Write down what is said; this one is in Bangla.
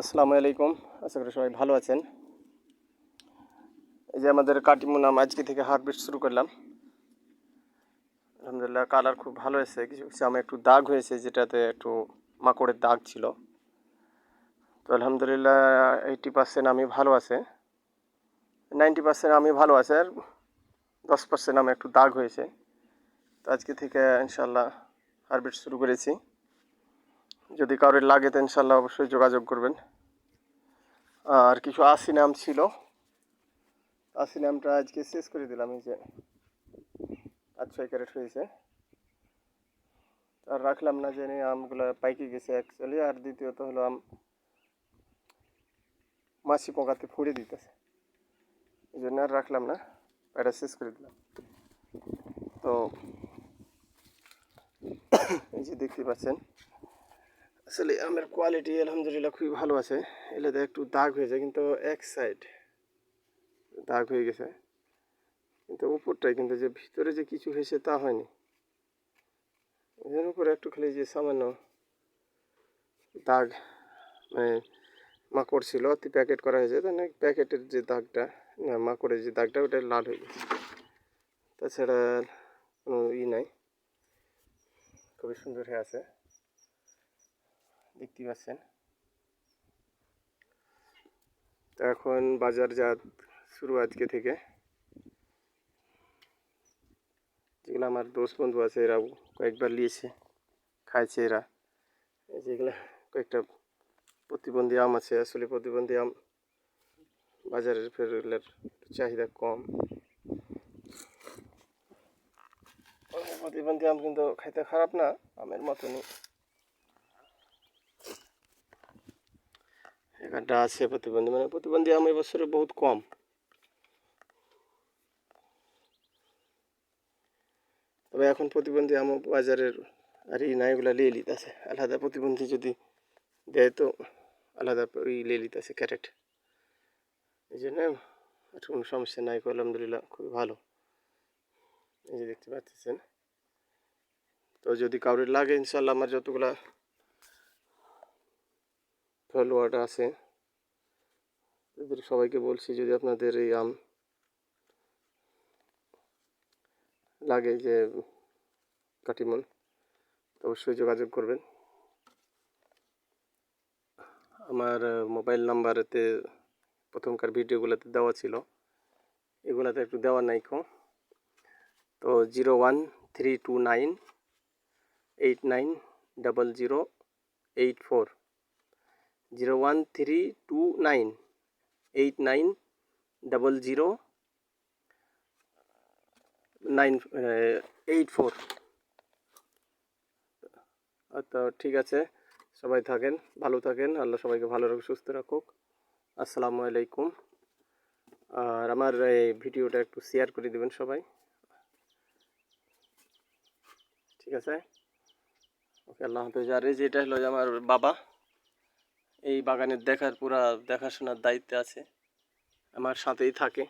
আসসালামু আলাইকুম। আশা করি সবাই ভালো আছেন। এই যে আমাদের কাটিমুনাম আজকে থেকে হারভেস্ট শুরু করলাম। আলহামদুলিল্লাহ কালার খুব ভালো হয়েছে। কিছু কিছু আমার একটু দাগ হয়েছে, যেটাতে একটু মাকড়ের দাগ ছিল। তো আলহামদুলিল্লাহ এইটি পার্সেন্ট আমি ভালো আছে। নাইনটি পার্সেন্ট আমি ভালো আছে আর দশ পার্সেন্ট আমি একটু দাগ হয়েছে। তো আজকে থেকে ইনশাল্লাহ হারভেস্ট শুরু করেছি। যদি কারোর লাগে তো ইনশাল্লাহ অবশ্যই যোগাযোগ করবেন। আর কিছু আশি নাম ছিল। আশি নামটা আজকে শেষ করে দিলাম, এই যে পাঁচ ছয় ক্যারেট হয়েছে। আর রাখলাম না জেনে আমগুলো পাইকে গেছে অ্যাকচুয়ালি আর দ্বিতীয়ত হলো আম মাছি পোকাতে ফুড়ে দিতেছে। এই জন্য আর রাখলাম না, এটা শেষ করে দিলাম। তো এই যে দেখতে পাচ্ছেন আসলে আমের কোয়ালিটি আলহামদুলিল্লাহ খুবই ভালো আছে। এলাতে একটু দাগ হয়েছে কিন্তু এক সাইড দাগ হয়ে গেছে। কিন্তু উপরটাই কিন্তু যে ভিতরে যে কিছু হয়েছে তা হয়নি। এর উপরে একটু খালি যে সামান্য দাগ মানে মাকড় ছিল, অতি প্যাকেট করা হয়েছে। তাহলে প্যাকেটের যে দাগটা, না, মাকড়ের যে দাগটা, ওটা লাল হয়ে গেছে। তাছাড়া কোনো ই নাই। খুবই সুন্দর হয়ে আছে। দেখতে পাচ্ছেন। তো এখন বাজারজাত শুরু আজকে থেকে। যেগুলো আমার দোস্ত বন্ধু আছে, এরাও কয়েকবার নিয়েছে, খাইছে এরা। যেগুলো কয়েকটা প্রতিবন্ধী আম আছে, আসলে প্রতিবন্ধী আম বাজারের ফেরগুলোর চাহিদা কম। প্রতিবন্ধী আম কিন্তু খাইতে খারাপ না, আমের মতনই। এখানটা আছে প্রতিবন্ধী। মানে প্রতিবন্ধী আম এবছরে বহুত কম। তবে এখন প্রতিবন্ধী আম বাজারের আর এই না এগুলো লিয়ে লিতেছে আলাদা প্রতিবন্ধী যদি দেয় তো আলাদা ওই লিয়ে লিতেছে ক্যারেট। এই জন্য আর কোনো সমস্যা নাই আলহামদুলিল্লাহ খুবই ভালো। এই যে দেখতে পাচ্ছেন। তো যদি কারোর লাগে ইনশাল্লাহ আমার যতগুলা ফলোয়ার্ড আছে সবাইকে বলছি, যদি আপনাদের এই আম লাগে যে কাটিমন, অবশ্যই যোগাযোগ করবেন। আমার মোবাইল নাম্বারেতে প্রথমকার ভিডিওগুলোতে দেওয়া ছিল। এগুলাতে একটু দেওয়া নাই কো তো zero one three two nine eight nine double zero eight four. Zero one three two nine eight nine double zero nine eight four তো ঠিক আছে। সবাই থাকেন, ভালো থাকেন। আল্লাহ সবাইকে ভালো রাখুক, সুস্থ রাখুক। আসসালামু আলাইকুম। আর আমার এই ভিডিওটা একটু শেয়ার করে দেবেন সবাই। ঠিক আছে? ওকে, আল্লাহ হাফেজ। আর যেটা হলো আমার বাবা। এই বাগানের দেখার পুরা দেখাশোনার দায়িত্বে আছে আমার সাথেই থাকে।